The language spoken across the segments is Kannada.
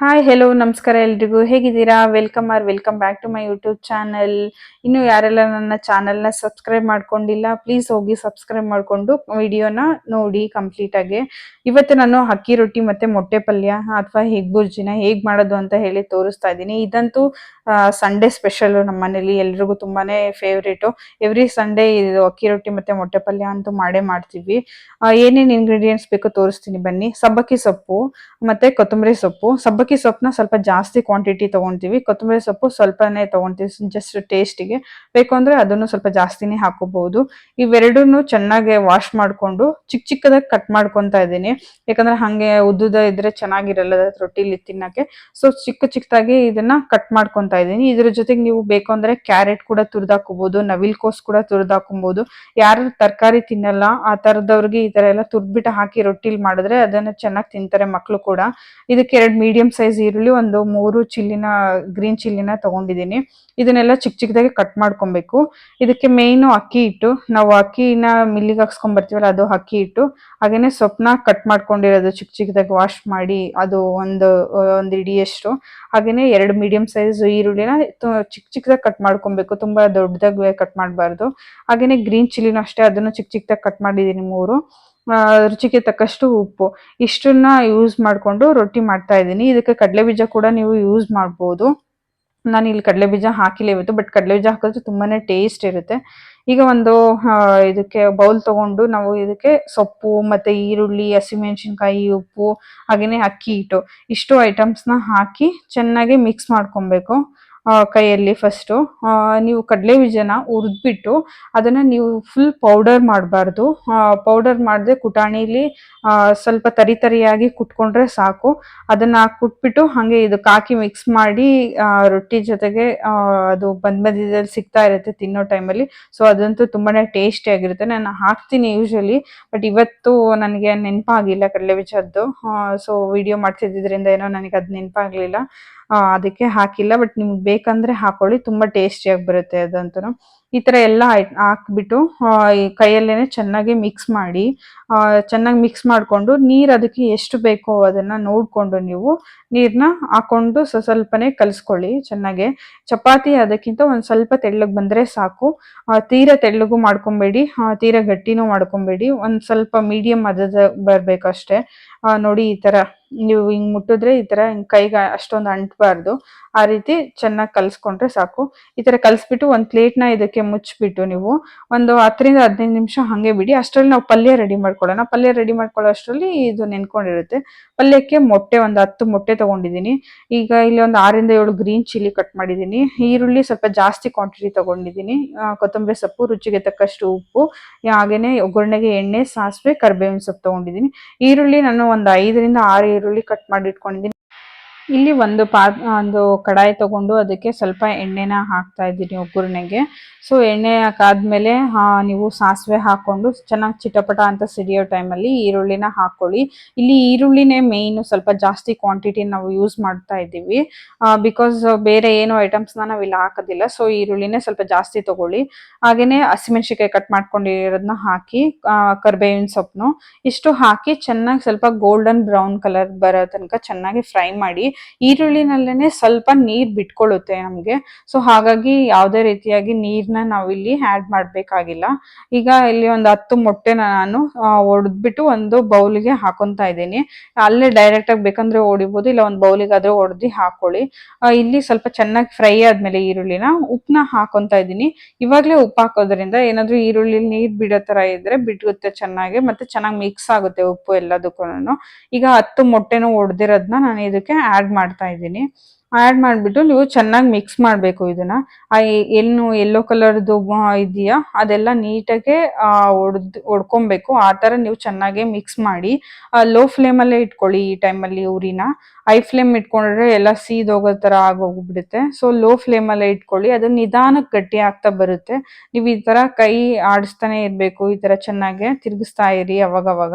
ಹಾಯ್ ಹೆಲೋ ನಮಸ್ಕಾರ ಎಲ್ರಿಗೂ. ಹೇಗಿದ್ದೀರಾ? Welcome R welcome back to my YouTube channel ಇನ್ನು ಯಾರೆಲ್ಲ ನನ್ನ ಚಾನಲ್ನ ಸಬ್ಸ್ಕ್ರೈಬ್ ಮಾಡ್ಕೊಂಡಿಲ್ಲ ಪ್ಲೀಸ್ ಹೋಗಿ ಸಬ್ಸ್ಕ್ರೈಬ್ ಮಾಡಿಕೊಂಡು ವಿಡಿಯೋನ ನೋಡಿ ಕಂಪ್ಲೀಟ್ ಆಗಿ. ಇವತ್ತು ನಾನು ಅಕ್ಕಿ ರೊಟ್ಟಿ ಮತ್ತೆ ಮೊಟ್ಟೆ ಪಲ್ಯ ಅಥವಾ ಹೆಗ್ ಬುರ್ಜಿನ ಹೇಗೆ ಮಾಡೋದು ಅಂತ ಹೇಳಿ ತೋರಿಸ್ತಾ ಇದ್ದೀನಿ. ಇದಂತೂ ಸಂಡೇ ಸ್ಪೆಷಲ್ ನಮ್ಮ ಮನೇಲಿ ಎಲ್ರಿಗೂ ತುಂಬಾನೇ ಫೇವ್ರೇಟು ಎವ್ರಿ ಸಂಡೇ ಇದು ಅಕ್ಕಿ ರೊಟ್ಟಿ ಮತ್ತೆ ಮೊಟ್ಟೆ ಪಲ್ಯ ಅಂತೂ ಮಾಡೇ ಮಾಡ್ತೀವಿ. ಏನೇನ್ ಇಂಗ್ರೀಡಿಯೆಂಟ್ಸ್ ಬೇಕೋ ತೋರಿಸ್ತೀನಿ ಬನ್ನಿ. ಸಬ್ಬಕ್ಕಿ ಸೊಪ್ಪು ಮತ್ತೆ ಕೊತ್ತಂಬರಿ ಸೊಪ್ಪು. ಸಬ್ಬಕ್ಕಿ ಸೊಪ್ಪನ್ನ ಸ್ವಲ್ಪ ಜಾಸ್ತಿ ಕ್ವಾಂಟಿಟಿ ತಗೊಂತೀವಿ ಕೊತ್ತಂಬರಿ ಸೊಪ್ಪು ಸ್ವಲ್ಪನೇ ತಗೊಂತೀವಿ ಜಸ್ಟ್ ಟೇಸ್ಟಿಗೆ ಬೇಕು ಅಂದ್ರೆ ಅದನ್ನು ಸ್ವಲ್ಪ ಜಾಸ್ತಿನೇ ಹಾಕೋಬಹುದು. ಇವೆರಡನ್ನು ಚೆನ್ನಾಗಿ ವಾಶ್ ಮಾಡ್ಕೊಂಡು ಚಿಕ್ಕ ಚಿಕ್ಕದಾಗಿ ಕಟ್ ಮಾಡ್ಕೊಂತಾ ಇದ್ದೀನಿ. ಯಾಕಂದ್ರೆ ಹಂಗೆ ಉದ್ದದ ಇದ್ರೆ ಚೆನ್ನಾಗಿರಲ್ಲ ರೊಟ್ಟಿಲಿ ತಿನ್ನಕ್ಕೆ. ಸೊ ಚಿಕ್ಕ ಚಿಕ್ಕದಾಗಿ ಇದನ್ನ ಕಟ್ ಮಾಡ್ಕೊಂತಾ ಇದ್ದೀನಿ. ಇದ್ರ ಜೊತೆಗೆ ನೀವು ಬೇಕು ಅಂದ್ರೆ ಕ್ಯಾರೆಟ್ ಕೂಡ ತುರ್ದಾಕೋಬಹುದು. ನವಿಲ್ಕೋಸ್ ಕೂಡ ತುರಿದಾಕೋಬಹುದು. ಯಾರು ತರಕಾರಿ ತಿನ್ನಲ್ಲ, ಆ ತರದವ್ರಿಗೆ ಈ ತರ ಎಲ್ಲ ತುರ್ದ್ಬಿಟ್ಟು ಹಾಕಿ ರೊಟ್ಟಿಲಿ ಮಾಡಿದ್ರೆ ಅದನ್ನ ಚೆನ್ನಾಗಿ ತಿಂತಾರೆ ಮಕ್ಕಳು ಕೂಡ. ಇದಕ್ಕೆ ಎರಡು ಮೀಡಿಯಂ ಸೈಜ್ ಈರುಳ್ಳಿ ಒಂದು ಮೂರು ಚಿಲ್ಲಿನ ಗ್ರೀನ್ ಚಿಲ್ಲಿನ ತಗೊಂಡಿದ್ದೀನಿ. ಇದನ್ನೆಲ್ಲ ಚಿಕ್ಕ ಚಿಕ್ಕದಾಗಿ ಕಟ್ ಮಾಡ್ಕೊಬೇಕು. ಇದಕ್ಕೆ ಮೇಯ್ನು ಅಕ್ಕಿ ಹಿಟ್ಟು, ನಾವು ಅಕ್ಕಿನ ಮಿಲ್ಲಿಗೆ ಹಾಕ್ಸ್ಕೊಂಡ್ ಬರ್ತೀವಲ್ಲ, ಅದು ಅಕ್ಕಿ ಇಟ್ಟು ಹಾಗೆಯೇ ಸೊಪ್ಪನ್ನ ಕಟ್ ಮಾಡ್ಕೊಂಡಿರೋದು ಚಿಕ್ಕ ಚಿಕ್ಕದಾಗಿ ವಾಶ್ ಮಾಡಿ, ಅದು ಒಂದು ಒಂದು ಇಡಿಯಷ್ಟು ಹಾಗೆಯೇ ಎರಡು ಮೀಡಿಯಂ ಸೈಜ್ ಈರುಳ್ಳಿನ ಚಿಕ್ಕ ಚಿಕ್ಕದಾಗಿ ಕಟ್ ಮಾಡ್ಕೊಬೇಕು. ತುಂಬಾ ದೊಡ್ಡದಾಗಿ ಕಟ್ ಮಾಡಬಾರ್ದು. ಹಾಗೆಯೇ ಗ್ರೀನ್ ಚಿಲ್ಲಿನೂ ಅಷ್ಟೇ, ಅದನ್ನು ಚಿಕ್ಕ ಚಿಕ್ಕದಾಗಿ ಕಟ್ ಮಾಡಿದ್ದೀನಿ ಮೂರು. ರುಚಿಗೆ ತಕ್ಕಷ್ಟು ಉಪ್ಪು. ಇಷ್ಟನ್ನ ಯೂಸ್ ಮಾಡಿಕೊಂಡು ರೊಟ್ಟಿ ಮಾಡ್ತಾ ಇದ್ದೀನಿ. ಇದಕ್ಕೆ ಕಡಲೆ ಬೀಜ ಕೂಡ ನೀವು ಯೂಸ್ ಮಾಡ್ಬೋದು. ನಾನು ಇಲ್ಲಿ ಕಡಲೆ ಬೀಜ ಹಾಕಿಲ್ಲ ಇವತ್ತು ಬಟ್ ಕಡಲೆ ಬೀಜ ಹಾಕಿದ್ರೆ ತುಂಬಾನೇ ಟೇಸ್ಟ್ ಇರುತ್ತೆ. ಈಗ ಒಂದು ಇದಕ್ಕೆ ಬೌಲ್ ತಗೊಂಡು ನಾವು ಇದಕ್ಕೆ ಸೊಪ್ಪು, ಮತ್ತೆ ಈರುಳ್ಳಿ, ಹಸಿಮೆಣಸಿನ್ಕಾಯಿ, ಉಪ್ಪು, ಹಾಗೇನೆ ಅಕ್ಕಿ, ಹಿಟ್ಟು ಇಷ್ಟು ಐಟಮ್ಸ್ನ ಹಾಕಿ ಚೆನ್ನಾಗಿ ಮಿಕ್ಸ್ ಮಾಡ್ಕೊಬೇಕು ಕೈಯಲ್ಲಿ ಫಸ್ಟು ನೀವು ಕಡಲೆ ಬೀಜನ ಹುರಿದ್ಬಿಟ್ಟು ಅದನ್ನ ನೀವು ಫುಲ್ ಪೌಡರ್ ಮಾಡಬಾರ್ದು. ಪೌಡರ್ ಮಾಡದೆ ಕುಟಾಣಿಲಿ ಸ್ವಲ್ಪ ತರಿ ತರಿಯಾಗಿ ಕುಟ್ಕೊಂಡ್ರೆ ಸಾಕು. ಅದನ್ನ ಕುಟ್ಬಿಟ್ಟು ಹಾಗೆ ಇದಕ್ಕೆ ಹಾಕಿ ಮಿಕ್ಸ್ ಮಾಡಿ ರೊಟ್ಟಿ ಜೊತೆಗೆ ಅದು ಬಂದ್ ಮಧ್ಯದಲ್ಲಿ ಸಿಗ್ತಾ ಇರುತ್ತೆ ತಿನ್ನೋ ಟೈಮಲ್ಲಿ ಸೊ ಅದಂತೂ ತುಂಬಾನೇ ಟೇಸ್ಟಿ ಆಗಿರುತ್ತೆ. ನಾನು ಹಾಕ್ತೀನಿ ಯೂಶಲಿ ಬಟ್ ಇವತ್ತು ನನಗೆ ನೆನಪಾಗಿಲ್ಲ ಕಡಲೆ ಬೀಜದ್ದು ಸೊ ವಿಡಿಯೋ ಮಾಡ್ತಿದ್ದಿದ್ರಿಂದ ಏನೋ ನನಗೆ ಅದು ನೆನಪಾಗ್ಲಿಲ್ಲ. ಅದಕ್ಕೆ ಹಾಕಿಲ್ಲ ಬಟ್ ನಿಮ್ಗೆ ಬೇಕಂದ್ರೆ ಹಾಕೊಳ್ಳಿ, ತುಂಬಾ ಟೇಸ್ಟಿಯಾಗಿ ಬರುತ್ತೆ ಅದಂತೂ ಈ ತರ ಎಲ್ಲ ಹಾಕ್ಬಿಟ್ಟು ಈ ಕೈಯಲ್ಲೇನೆ ಚೆನ್ನಾಗಿ ಮಿಕ್ಸ್ ಮಾಡಿ ಚೆನ್ನಾಗಿ ಮಿಕ್ಸ್ ಮಾಡಿಕೊಂಡು ನೀರು ಅದಕ್ಕೆ ಎಷ್ಟು ಬೇಕೋ ಅದನ್ನ ನೋಡ್ಕೊಂಡು ನೀವು ನೀರನ್ನ ಹಾಕೊಂಡು ಸ್ವ ಸ್ವಲ್ಪನೇ ಕಲಿಸ್ಕೊಳ್ಳಿ ಚೆನ್ನಾಗೆ. ಚಪಾತಿ ಅದಕ್ಕಿಂತ ಒಂದು ಸ್ವಲ್ಪ ತೆಳ್ಳಗೆ ಬಂದ್ರೆ ಸಾಕು. ತೀರಾ ತೆಳ್ಳಗೂ ಮಾಡ್ಕೊಬೇಡಿ ತೀರ ಗಟ್ಟಿನೂ ಮಾಡ್ಕೊಬೇಡಿ. ಒಂದ್ ಸ್ವಲ್ಪ ಮೀಡಿಯಂ ಅದದ ಬರಬೇಕು ಅಷ್ಟೇ ನೋಡಿ ಈ ತರ ನೀವು ಹಿಂಗ್ ಮುಟ್ಟಿದ್ರೆ ಈ ತರ ಹಿಂಗ್ ಕೈಗೆ ಅಷ್ಟೊಂದು ಅಂಟಬಾರ್ದು. ಆ ರೀತಿ ಚೆನ್ನಾಗಿ ಕಲ್ಸ್ಕೊಂಡ್ರೆ ಸಾಕು. ಈ ತರ ಕಲ್ಸ್ಬಿಟ್ಟು ಒಂದ್ ಪ್ಲೇಟ್ನ ಇದಕ್ಕೆ ಮುಚ್ಚಿಬಿಟ್ಟು ನೀವು ಒಂದು ಹತ್ತರಿಂದ ಹದಿನೈದು ನಿಮಿಷ ಹಂಗೆ ಬಿಡಿ. ಅಷ್ಟರಲ್ಲಿ ನಾವು ಪಲ್ಯ ರೆಡಿ ಮಾಡ್ಕೊಳ್ಳೋಣ. ಪಲ್ಯ ರೆಡಿ ಮಾಡ್ಕೊಳ್ಳೋ ಅಷ್ಟರಲ್ಲಿ ಇದು ನೆನ್ಕೊಂಡಿರುತ್ತೆ. ಪಲ್ಯಕ್ಕೆ ಮೊಟ್ಟೆ ಒಂದು ಹತ್ತು ಮೊಟ್ಟೆ ತಗೊಂಡಿದ್ದೀನಿ. ಈಗ ಇಲ್ಲಿ ಒಂದು ಆರಿಂದ ಏಳು ಗ್ರೀನ್ ಚಿಲ್ಲಿ ಕಟ್ ಮಾಡಿದ್ದೀನಿ. ಈರುಳ್ಳಿ ಸ್ವಲ್ಪ ಜಾಸ್ತಿ ಕ್ವಾಂಟಿಟಿ ತಗೊಂಡಿದ್ದೀನಿ. ಕೊತ್ತಂಬರಿ ಸೊಪ್ಪು, ರುಚಿಗೆ ತಕ್ಕಷ್ಟು ಉಪ್ಪು, ಹಾಗೇನೆ ಒಗ್ಗರಣೆಗೆ ಎಣ್ಣೆ, ಸಾಸಿವೆ, ಕರಿಬೇವಿನ ಸೊಪ್ಪು ತಗೊಂಡಿದ್ದೀನಿ. ಈರುಳ್ಳಿ ನಾನು ಒಂದು ಐದರಿಂದ ಆರು ಈರುಳ್ಳಿ ಕಟ್ ಮಾಡಿ ಇಟ್ಕೊಂಡಿದ್ದೀನಿ ಇಲ್ಲಿ ಒಂದು ಪಾ ಒಂದು ಕಡಾಯಿ ತಗೊಂಡು ಅದಕ್ಕೆ ಸ್ವಲ್ಪ ಎಣ್ಣೆನ ಹಾಕ್ತಾ ಇದ್ದೀನಿ ಒಗ್ಗರಣೆಗೆ. ಸೊ ಎಣ್ಣೆ ಹಾಕಾದ್ಮೇಲೆ ನೀವು ಸಾಸಿವೆ ಹಾಕೊಂಡು ಚೆನ್ನಾಗಿ ಚಿಟಪಟ ಅಂತ ಸಿಡಿಯೋ ಟೈಮಲ್ಲಿ ಈರುಳ್ಳಿನ ಹಾಕೊಳ್ಳಿ. ಇಲ್ಲಿ ಈರುಳ್ಳಿನೇ ಮೇಯ್ನು ಸ್ವಲ್ಪ ಜಾಸ್ತಿ ಕ್ವಾಂಟಿಟಿ ನಾವು ಯೂಸ್ ಮಾಡ್ತಾ ಇದ್ದೀವಿ. ಬಿಕಾಸ್ ಬೇರೆ ಏನು ಐಟಮ್ಸ್ನ ನಾವು ಇಲ್ಲಿ ಹಾಕೋದಿಲ್ಲ. ಸೊ ಈರುಳ್ಳಿನೇ ಸ್ವಲ್ಪ ಜಾಸ್ತಿ ತಗೊಳ್ಳಿ. ಹಾಗೆಯೇ ಹಸಿಮೆಣಸಿಕಾಯಿ ಕಟ್ ಮಾಡ್ಕೊಂಡಿರೋದನ್ನ ಹಾಕಿ ಕರ್ಬೇವಿನ ಸೊಪ್ಪನ್ನು ಇಷ್ಟು ಹಾಕಿ ಚೆನ್ನಾಗಿ ಸ್ವಲ್ಪ ಗೋಲ್ಡನ್ ಬ್ರೌನ್ ಕಲರ್ ಬರೋ ತನಕ ಚೆನ್ನಾಗಿ ಫ್ರೈ ಮಾಡಿ ಈರುಳ್ಳಿನಲ್ಲೇನೆ ಸ್ವಲ್ಪ ನೀರ್ ಬಿಟ್ಕೊಳ್ಳುತ್ತೆ ನಮಗೆ. ಸೊ ಹಾಗಾಗಿ ಯಾವುದೇ ರೀತಿಯಾಗಿ ನೀರ್ನ ನಾವ್ ಇಲ್ಲಿ ಆಡ್ ಮಾಡ್ಬೇಕಾಗಿಲ್ಲ. ಈಗ ಇಲ್ಲಿ ಒಂದು ಹತ್ತು ಮೊಟ್ಟೆನ ನಾನು ಒಡೆದ್ಬಿಟ್ಟು ಒಂದು ಬೌಲ್ಗೆ ಹಾಕೊಂತ ಇದ್ದೀನಿ. ಅಲ್ಲೇ ಡೈರೆಕ್ಟ್ ಆಗಿ ಬೇಕಂದ್ರೆ ಹೊಡಿಬೋದು ಇಲ್ಲ ಒಂದು ಬೌಲಿಗಾದ್ರೆ ಹೊಡೆದು ಹಾಕೊಳ್ಳಿ. ಇಲ್ಲಿ ಸ್ವಲ್ಪ ಚೆನ್ನಾಗಿ ಫ್ರೈ ಆದ್ಮೇಲೆ ಈರುಳ್ಳಿನ ಉಪ್ಪನ್ನ ಹಾಕೊಂತ ಇದ್ದೀನಿ. ಇವಾಗ್ಲೇ ಉಪ್ಪು ಹಾಕೋದ್ರಿಂದ ಏನಾದ್ರೂ ಈರುಳ್ಳಿ ನೀರ್ ಬಿಡೋ ತರ ಇದ್ರೆ ಬಿಡುತ್ತೆ ಚೆನ್ನಾಗಿ, ಮತ್ತೆ ಚೆನ್ನಾಗಿ ಮಿಕ್ಸ್ ಆಗುತ್ತೆ ಉಪ್ಪು ಎಲ್ಲದಕ್ಕೂ ಈಗ ಹತ್ತು ಮೊಟ್ಟೆನೂ ಒಡೆದಿರೋದನ್ನ ನಾನು ಇದಕ್ಕೆ ಮಾಡ್ತಾ ಇದ್ದೀನಿ. ಆಡ್ ಮಾಡ್ಬಿಟ್ಟು ನೀವು ಚೆನ್ನಾಗಿ ಮಿಕ್ಸ್ ಮಾಡಬೇಕು ಇದನ್ನ. ಆ ಏನು ಯೆಲ್ಲೋ ಕಲರ್ದು ಇದೆಯಾ? ಅದೆಲ್ಲ ನೀಟಾಗೆ ಒಡ್ದು, ಒಡ್ಕೊಬೇಕು. ಆ ಥರ ನೀವು ಚೆನ್ನಾಗೆ ಮಿಕ್ಸ್ ಮಾಡಿ. ಲೋ ಫ್ಲೇಮಲ್ಲೇ ಇಟ್ಕೊಳ್ಳಿ ಈ ಟೈಮಲ್ಲಿ ಉರಿನ. ಹೈ ಫ್ಲೇಮ್ ಇಟ್ಕೊಂಡ್ರೆ ಎಲ್ಲ ಸೀದೋಗೋ ಥರ ಆಗೋಗ್ಬಿಡುತ್ತೆ. ಸೊ ಲೋ ಫ್ಲೇಮಲ್ಲೇ ಇಟ್ಕೊಳ್ಳಿ. ಅದು ನಿಧಾನಕ್ಕೆ ಗಟ್ಟಿ ಆಗ್ತಾ ಬರುತ್ತೆ. ನೀವು ಈ ಥರ ಕೈ ಆಡಿಸ್ತಾನೆ ಇರಬೇಕು. ಈ ಥರ ಚೆನ್ನಾಗೆ ತಿರುಗಿಸ್ತಾ ಇರಿ ಅವಾಗವಾಗ.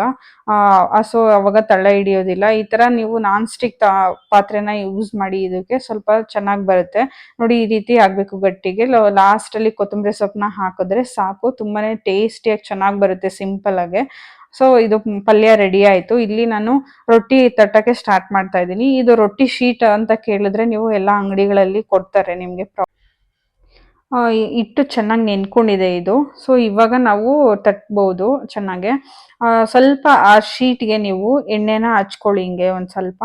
ಸೊ ಅವಾಗ ತಳ ಹಿಡಿಯೋದಿಲ್ಲ. ಈ ಥರ ನೀವು ನಾನ್ ಸ್ಟಿಕ್ ಪಾತ್ರೆನ ಯೂಸ್ ಮಾಡಿ ಇದಕ್ಕೆ ಸ್ವಲ್ಪ ಚೆನ್ನಾಗಿ ಬರುತ್ತೆ. ನೋಡಿ ಈ ರೀತಿ ಆಗ್ಬೇಕು ಗಟ್ಟಿಗೆ. ಲಾಸ್ಟ್ ಅಲ್ಲಿ ಕೊತ್ತಂಬರಿ ಸೊಪ್ಪನ್ನ ಹಾಕಿದ್ರೆ ಸಾಕು. ತುಂಬಾನೇ ಟೇಸ್ಟಿಯಾಗಿ ಚೆನ್ನಾಗಿ ಬರುತ್ತೆ ಸಿಂಪಲ್ ಆಗಿ. ಸೊ ಇದು ಪಲ್ಯ ರೆಡಿ ಆಯ್ತು. ಇಲ್ಲಿ ನಾನು ರೊಟ್ಟಿ ತಟ್ಟಕ್ಕೆ ಸ್ಟಾರ್ಟ್ ಮಾಡ್ತಾ ಇದ್ದೀನಿ. ಇದು ರೊಟ್ಟಿ ಶೀಟ್ ಅಂತ ಕೇಳಿದ್ರೆ ನೀವು ಎಲ್ಲಾ ಅಂಗಡಿಗಳಲ್ಲಿ ಕೊಡ್ತಾರೆ ನಿಮಗೆ ಆ, ಇ- ಹಿಟ್ಟು ಚೆನ್ನಾಗಿ ನೆನ್ಕೊಂಡಿದೆ ಇದು. ಸೊ ಇವಾಗ ನಾವು ತಟ್ಬೋದು ಚೆನ್ನಾಗೆ. ಸ್ವಲ್ಪ ಆ ಶೀಟ್ಗೆ ನೀವು ಎಣ್ಣೆನ ಹಚ್ಕೊಳ್ಳಿ ಹಿಂಗೆ ಒಂದು ಸ್ವಲ್ಪ.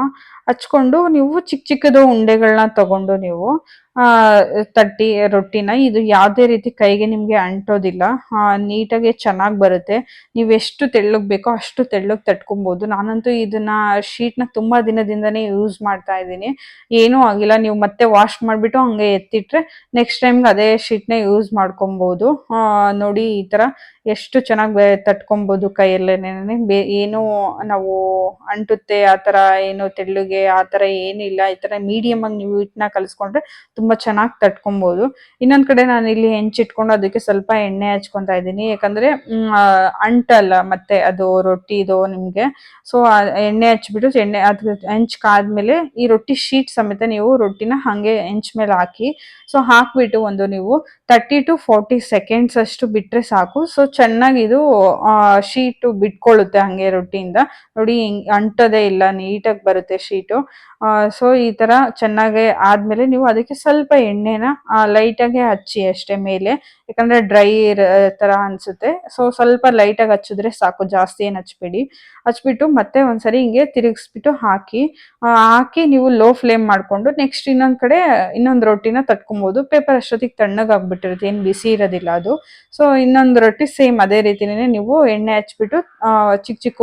ಹಚ್ಕೊಂಡು ನೀವು ಚಿಕ್ಕ ಚಿಕ್ಕದು ಉಂಡೆಗಳನ್ನ ತಗೊಂಡು ನೀವು ತಟ್ಟಿ ರೊಟ್ಟಿನ ಇದು ಯಾವುದೇ ರೀತಿ ಕೈಗೆ ನಿಮಗೆ ಅಂಟೋದಿಲ್ಲ. ಆ, ನೀಟಾಗಿ ಚೆನ್ನಾಗಿ ಬರುತ್ತೆ. ನೀವು ಎಷ್ಟು ತೆಳ್ಳಗೆ ಬೇಕೋ ಅಷ್ಟು ತೆಳ್ಳಗೆ ತಟ್ಕೊಬೋದು. ನಾನಂತೂ ಇದನ್ನ ಶೀಟ್ನ ತುಂಬ ದಿನದಿಂದನೇ ಯೂಸ್ ಮಾಡ್ತಾ ಇದ್ದೀನಿ. ಏನೂ ಆಗಿಲ್ಲ. ನೀವು ಮತ್ತೆ ವಾಶ್ ಮಾಡಿಬಿಟ್ಟು ಹಂಗೆ ಎತ್ತಿಟ್ರೆ ನೆಕ್ಸ್ಟ್ ಟೈಮ್ಗೆ ಅದೇ ಶೀಟ್ನ ಯೂಸ್ ಮಾಡ್ಕೊಬೋದು. ಆ, ನೋಡಿ ಈ ಥರ ಎಷ್ಟು ಚೆನ್ನಾಗಿ ತಟ್ಕೊಬೋದು ಕೈಯಲ್ಲೇನೆ ಬೇ ಏನು ನಾವು ಅಂಟುತ್ತೆ ಆ ಥರ ಏನು ತೆಳ್ಳಗೆ ಆ ಥರ ಏನಿಲ್ಲ. ಈ ಥರ ಮೀಡಿಯಮ್ ಆಗಿ ನೀವು ಇಟ್ನ ಕಲಿಸ್ಕೊಂಡ್ರೆ ಚೆನ್ನಾಗಿ ತಟ್ಕೊಬಹುದು ಇನ್ನೊಂದ್ ಕಡೆ ನಾನು ಇಲ್ಲಿ ಹೆಂಚಿಟ್ಕೊಂಡು ಅದಕ್ಕೆ ಸ್ವಲ್ಪ ಎಣ್ಣೆ ಹಚ್ಕೊತಾ ಇದ್ದೀನಿ. ಯಾಕಂದ್ರೆ ಅಂಟಲ್ಲ ಮತ್ತೆ ಅದು ರೊಟ್ಟಿದು ನಿಮ್ಗೆ. ಸೊ ಎಣ್ಣೆ ಹಚ್ಬಿಟ್ಟು ಎಣ್ಣೆ ಅದ್ ಹೆಂಚ್ ಕಾದ್ಮೇಲೆ ಈ ರೊಟ್ಟಿ ಶೀಟ್ ಸಮೇತ ನೀವು ರೊಟ್ಟಿನ ಹಂಗೆ ಹೆಂಚ್ ಮೇಲೆ ಹಾಕಿ ಸೊ ಹಾಕ್ಬಿಟ್ಟು ಒಂದು ನೀವು ತರ್ಟಿ ಟು ಫೋರ್ಟಿ ಸೆಕೆಂಡ್ಸ್ ಅಷ್ಟು ಬಿಟ್ರೆ ಸಾಕು. ಸೊ ಚೆನ್ನಾಗಿ ಇದು ಶೀಟ್ ಬಿಟ್ಕೊಳ್ಳುತ್ತೆ ಹಂಗೆ ರೊಟ್ಟಿಯಿಂದ. ನೋಡಿ ಅಂಟೋದೇ ಇಲ್ಲ, ನೀಟಾಗಿ ಬರುತ್ತೆ ಶೀಟು. ಸೊ ಈ ತರ ಚೆನ್ನಾಗೆ ಆದ್ಮೇಲೆ ನೀವು ಅದಕ್ಕೆ ಸ್ವಲ್ಪ ಎಣ್ಣೆನ ಲೈಟಾಗೆ ಹಚ್ಚಿ ಅಷ್ಟೇ ಮೇಲೆ. ಯಾಕಂದ್ರೆ ಡ್ರೈ ತರ ಅನ್ಸುತ್ತೆ. ಸೊ ಸ್ವಲ್ಪ ಲೈಟಾಗಿ ಹಚ್ಚಿದ್ರೆ ಸಾಕು. ಜಾಸ್ತಿ ಏನು ಹಚ್ಬೇಡಿ. ಹಚ್ಬಿಟ್ಟು ಮತ್ತೆ ಒಂದ್ಸರಿ ಹಿಂಗೆ ತಿರುಗಿಸ್ಬಿಟ್ಟು ಹಾಕಿ ಹಾಕಿ ನೀವು ಲೋ ಫ್ಲೇಮ್ ಮಾಡ್ಕೊಂಡು ನೆಕ್ಸ್ಟ್ ಇನ್ನೊಂದ್ ಕಡೆ, ಇನ್ನೊಂದು ರೊಟ್ಟಿನ ತಟ್ಕೊಬೋದು. ಪೇಪರ್ ಅಷ್ಟೊತ್ತಿಗೆ ತಣ್ಣಗ್ ಆಗ್ಬಿಟ್ಟಿರುತ್ತೆ. ಏನು ಬಿಸಿ ಇರೋದಿಲ್ಲ ಅದು. ಸೊ ಇನ್ನೊಂದು ರೊಟ್ಟಿ ಸೇಮ್ ಅದೇ ರೀತಿನೇ ನೀವು ಎಣ್ಣೆ ಹಚ್ಬಿಟ್ಟು ಚಿಕ್ಕ ಚಿಕ್ಕ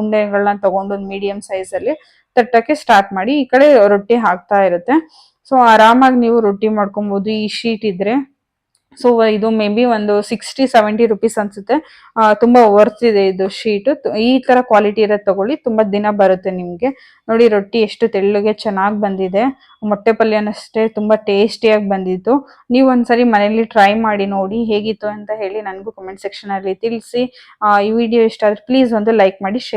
ಉಂಡೆಗಳನ್ನ ತಗೊಂಡು ಒಂದು ಮೀಡಿಯಂ ಸೈಜಲ್ಲಿ ತಟ್ಟಕ್ಕೆ ಸ್ಟಾರ್ಟ್ ಮಾಡಿ ಈ ಕಡೆ ರೊಟ್ಟಿ ಹಾಕ್ತಾ ಇರುತ್ತೆ. ಸೊ ಆರಾಮಾಗಿ ನೀವು ರೊಟ್ಟಿ ಮಾಡ್ಕೊಬೋದು, ಈ ಶೀಟ್ ಇದ್ರೆ. ಸೊ ಇದು ಮೇ ಬಿ ಒಂದು ಸಿಕ್ಸ್ಟಿ ಸೆವೆಂಟಿ ರುಪೀಸ್ ಅನ್ಸುತ್ತೆ. ತುಂಬಾ ವರ್ತ್ ಇದೆ ಇದು ಶೀಟ್. ಈ ತರ ಕ್ವಾಲಿಟಿ ಇರೋದು ತಗೊಳ್ಳಿ, ತುಂಬಾ ದಿನ ಬರುತ್ತೆ ನಿಮ್ಗೆ. ನೋಡಿ, ರೊಟ್ಟಿ ಎಷ್ಟು ತೆಳ್ಳಗೆ ಚೆನ್ನಾಗಿ ಬಂದಿದೆ. ಮೊಟ್ಟೆ ಪಲ್ಯನಷ್ಟೇ ತುಂಬಾ ಟೇಸ್ಟಿಯಾಗಿ ಬಂದಿತ್ತು. ನೀವು ಒಂದ್ಸರಿ ಮನೇಲಿ ಟ್ರೈ ಮಾಡಿ ನೋಡಿ ಹೇಗಿತ್ತು ಅಂತ ಹೇಳಿ ನನಗೂ ಕಮೆಂಟ್ ಸೆಕ್ಷನ್ ಅಲ್ಲಿ ತಿಳಿಸಿ. ಈ ವಿಡಿಯೋ ಇಷ್ಟ ಆದ್ರೆ ಪ್ಲೀಸ್ ಒಂದು ಲೈಕ್ ಮಾಡಿ ಶೇರ್